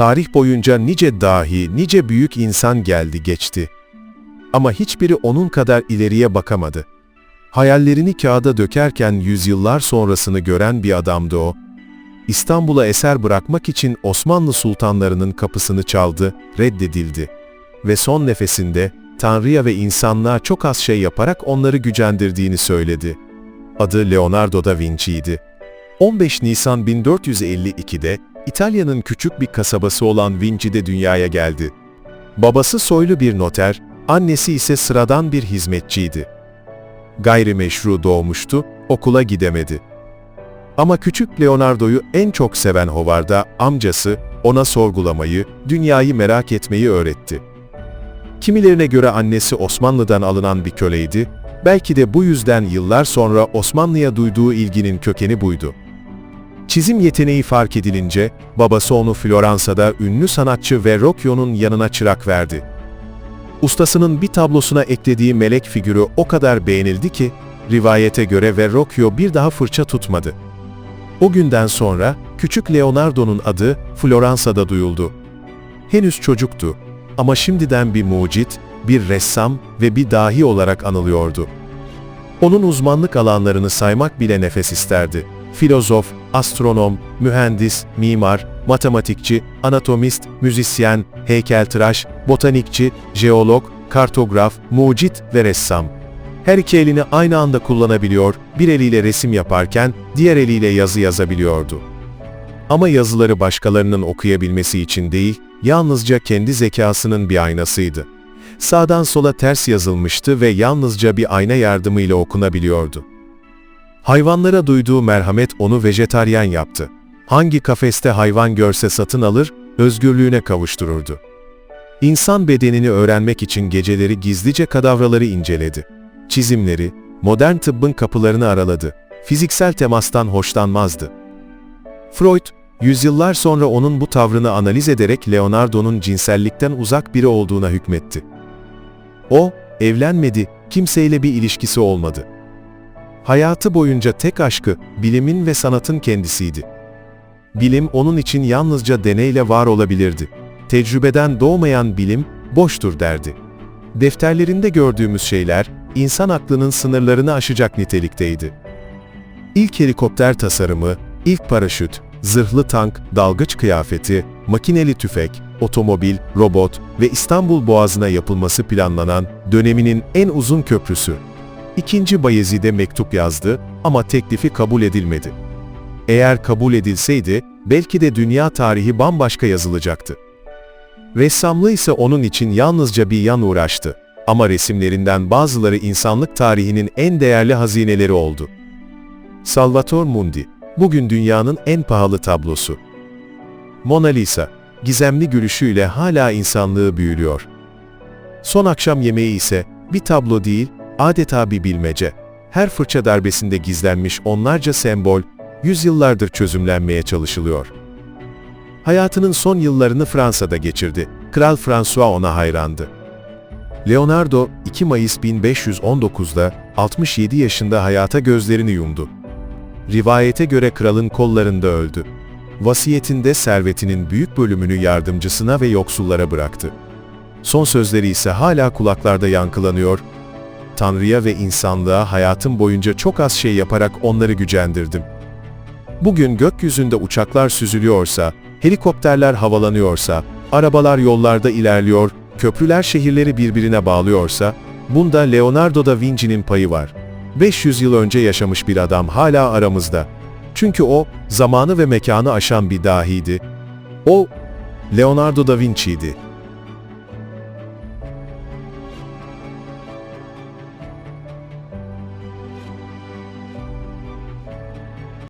Tarih boyunca nice dahi, nice büyük insan geldi geçti. Ama hiçbiri onun kadar ileriye bakamadı. Hayallerini kağıda dökerken yüzyıllar sonrasını gören bir adamdı o. İstanbul'a eser bırakmak için Osmanlı sultanlarının kapısını çaldı, reddedildi. Ve son nefesinde Tanrı'ya ve insanlığa çok az şey yaparak onları gücendirdiğini söyledi. Adı Leonardo da Vinci'ydi. 15 Nisan 1452'de İtalya'nın küçük bir kasabası olan Vinci'de dünyaya geldi. Babası soylu bir noter, annesi ise sıradan bir hizmetçiydi. Gayrimeşru doğmuştu, okula gidemedi. Ama küçük Leonardo'yu en çok seven Hovarda amcası ona sorgulamayı, dünyayı merak etmeyi öğretti. Kimilerine göre annesi Osmanlı'dan alınan bir köleydi, belki de bu yüzden yıllar sonra Osmanlı'ya duyduğu ilginin kökeni buydu. Çizim yeteneği fark edilince, babası onu Floransa'da ünlü sanatçı Verrocchio'nun yanına çırak verdi. Ustasının bir tablosuna eklediği melek figürü o kadar beğenildi ki, rivayete göre Verrocchio bir daha fırça tutmadı. O günden sonra, küçük Leonardo'nun adı Floransa'da duyuldu. Henüz çocuktu ama şimdiden bir mucit, bir ressam ve bir dahi olarak anılıyordu. Onun uzmanlık alanlarını saymak bile nefes isterdi. Filozof, astronom, mühendis, mimar, matematikçi, anatomist, müzisyen, heykeltıraş, botanikçi, jeolog, kartograf, mucit ve ressam. Her iki elini aynı anda kullanabiliyor, bir eliyle resim yaparken diğer eliyle yazı yazabiliyordu. Ama yazıları başkalarının okuyabilmesi için değil, yalnızca kendi zekasının bir aynasıydı. Sağdan sola ters yazılmıştı ve yalnızca bir ayna yardımıyla okunabiliyordu. Hayvanlara duyduğu merhamet onu vejetaryen yaptı. Hangi kafeste hayvan görse satın alır, özgürlüğüne kavuştururdu. İnsan bedenini öğrenmek için geceleri gizlice kadavraları inceledi. Çizimleri, modern tıbbın kapılarını araladı. Fiziksel temastan hoşlanmazdı. Freud, yüzyıllar sonra onun bu tavrını analiz ederek Leonardo'nun cinsellikten uzak biri olduğuna hükmetti. O, evlenmedi, kimseyle bir ilişkisi olmadı. Hayatı boyunca tek aşkı, bilimin ve sanatın kendisiydi. Bilim onun için yalnızca deneyle var olabilirdi. Tecrübeden doğmayan bilim, boştur derdi. Defterlerinde gördüğümüz şeyler, insan aklının sınırlarını aşacak nitelikteydi. İlk helikopter tasarımı, ilk paraşüt, zırhlı tank, dalgıç kıyafeti, makineli tüfek, otomobil, robot ve İstanbul Boğazı'na yapılması planlanan döneminin en uzun köprüsü. İkinci Bayezid'e mektup yazdı ama teklifi kabul edilmedi. Eğer kabul edilseydi, belki de dünya tarihi bambaşka yazılacaktı. Ressamlığı ise onun için yalnızca bir yan uğraştı. Ama resimlerinden bazıları insanlık tarihinin en değerli hazineleri oldu. Salvator Mundi, bugün dünyanın en pahalı tablosu. Mona Lisa, gizemli gülüşüyle hala insanlığı büyülüyor. Son akşam yemeği ise bir tablo değil, adeta bir bilmece. Her fırça darbesinde gizlenmiş onlarca sembol, yüzyıllardır çözümlenmeye çalışılıyor. Hayatının son yıllarını Fransa'da geçirdi. Kral François ona hayrandı. Leonardo, 2 Mayıs 1519'da 67 yaşında hayata gözlerini yumdu. Rivayete göre kralın kollarında öldü. Vasiyetinde servetinin büyük bölümünü yardımcısına ve yoksullara bıraktı. Son sözleri ise hala kulaklarda yankılanıyor. Tanrı'ya ve insanlığa hayatım boyunca çok az şey yaparak onları gücendirdim. Bugün gökyüzünde uçaklar süzülüyorsa, helikopterler havalanıyorsa, arabalar yollarda ilerliyor, köprüler şehirleri birbirine bağlıyorsa, bunda Leonardo da Vinci'nin payı var. 500 yıl önce yaşamış bir adam hala aramızda. Çünkü o, zamanı ve mekanı aşan bir dahiydi. O, Leonardo da Vinci'ydi.